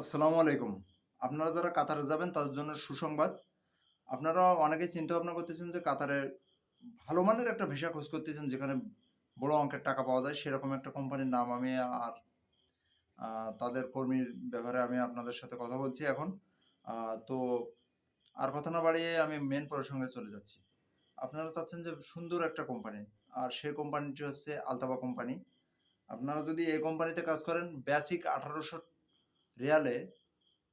আসসালামু আলাইকুম। আপনারা যারা কাতারে যাবেন, তাদের জন্য সুসংবাদ। আপনারা অনেকেই চিন্তা ভাবনা করতেছেন যে কাতারে ভালো মানের একটা ভিসা খোঁজ করতেছেন, যেখানে বড় অঙ্কের টাকা পাওয়া যায়, সেরকম একটা কোম্পানির নাম আমি আর তাদের কর্মীর ব্যাপারে আমি আপনাদের সাথে কথা বলছি এখন। তো আর কথা না বাড়িয়ে আমি মেন প্রসঙ্গে চলে যাচ্ছি। আপনারা চাচ্ছেন যে সুন্দর একটা কোম্পানি, আর সেই কোম্পানিটি হচ্ছে আলতাবা কোম্পানি। আপনারা যদি এই কোম্পানিতে কাজ করেন বেসিক আঠারোশো রিয়ালে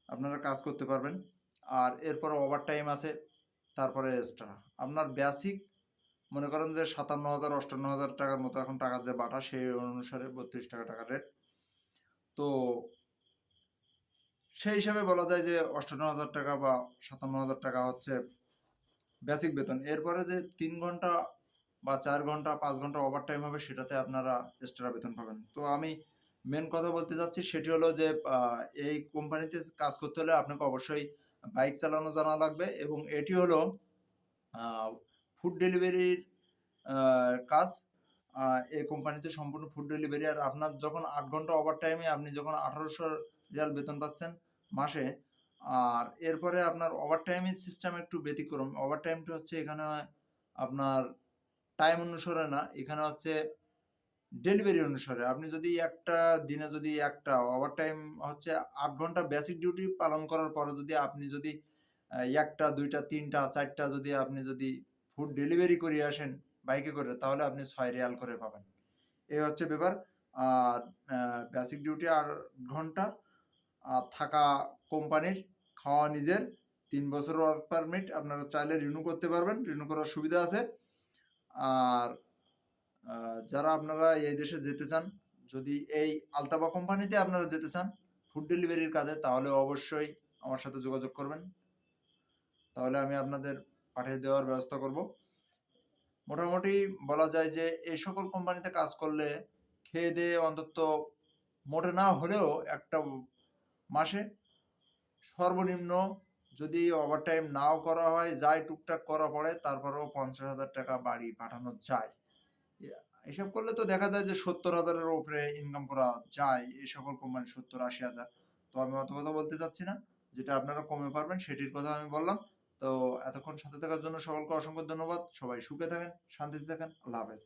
আপনারা কাজ করতে পারবেন। আর এরপর ওভার টাইম আছে, তারপরে এক্সট্রা আপনার বেসিক মনে করেন যে সাতান্ন হাজার অষ্টান্ন হাজার টাকার মতো এখন টাকার যে বাটা, সেই অনুসারে বত্রিশ টাকা টাকা রেট তো সেই হিসাবে বলা যায় যে অষ্টান্ন হাজার টাকা বা সাতান্ন হাজার টাকা হচ্ছে বেসিক বেতন। এরপরে যে তিন ঘণ্টা বা চার ঘণ্টা, পাঁচ ঘণ্টা ওভার টাইম হবে, সেটাতে আপনারা এক্সট্রা বেতন পাবেন। তো আমি মেন কথা বলতে যাচ্ছি সেটি হলো যে এই কোম্পানিতে কাজ করতে হলে আপনাকে অবশ্যই বাইক চালানো জানা লাগবে এবং এটি হলো ফুড ডেলিভারির কাজ। এই কোম্পানিতে সম্পূর্ণ ফুড ডেলিভারি আর আপনার যখন আট ঘণ্টা ওভার টাইমে আপনি যখন আঠারোশো রিয়াল বেতন পাচ্ছেন মাসে, আর এরপরে আপনার ওভার টাইমের সিস্টেম একটু ব্যতিক্রম। ওভার টাইমটা হচ্ছে এখানে আপনার টাইম অনুসারে না, এখানে হচ্ছে ডেলিভারি অনুসারে। আপনি যদি একটা দিনে যদি একটা ওভার টাইম হচ্ছে আট ঘণ্টা বেসিক ডিউটি পালন করার পরে যদি আপনি যদি একটা, দুইটা, তিনটা, চারটা যদি আপনি যদি ফুড ডেলিভারি করে আসেন বাইকে করে, তাহলে আপনি ছয় রিয়াল করে পাবেন। এই হচ্ছে ব্যাপার। আর বেসিক ডিউটি আট ঘণ্টা, আর থাকা কোম্পানির খাওয়া নিজের, তিন বছর ওয়ার্ক পারমিট আপনারা চাইলে রিনিউ করতে পারবেন রিনিউ করার সুবিধা আছে। আর যারা আপনারা এই দেশে যেতে চান, যদি এই আলতাবা কোম্পানিতে আপনারা যেতে চান ফুড ডেলিভারির কাজে, তাহলে অবশ্যই আমার সাথে যোগাযোগ করবেন। তাহলে আমি আপনাদের পাঠিয়ে দেওয়ার ব্যবস্থা করব। মোটামুটি বলা যায় যে, এই সকল কোম্পানিতে কাজ করলে খেয়ে দিয়ে অন্তত মোটে না হলেও একটা মাসে সর্বনিম্ন যদি ওভারটাইম নাও করা হয়, যাই টুকটাক করা পড়ে, তারপরেও পঞ্চাশ হাজার টাকা বাড়ি পাঠানো যায়। এসব করলে তো দেখা যায় যে সত্তর হাজারের উপরে ইনকাম করা যায়, এই সকল কোম্পানি সত্তর আশি হাজার। তো আমি অত কথা বলতে চাচ্ছি না, যেটা আপনারা কমে পারবেন সেটির কথা আমি বললাম। তো এতক্ষণ সাথে থাকার জন্য সকলকে অসংখ্য ধন্যবাদ। সবাই সুখে থাকেন, শান্তিতে থাকেন। আল্লাহ হাফেজ।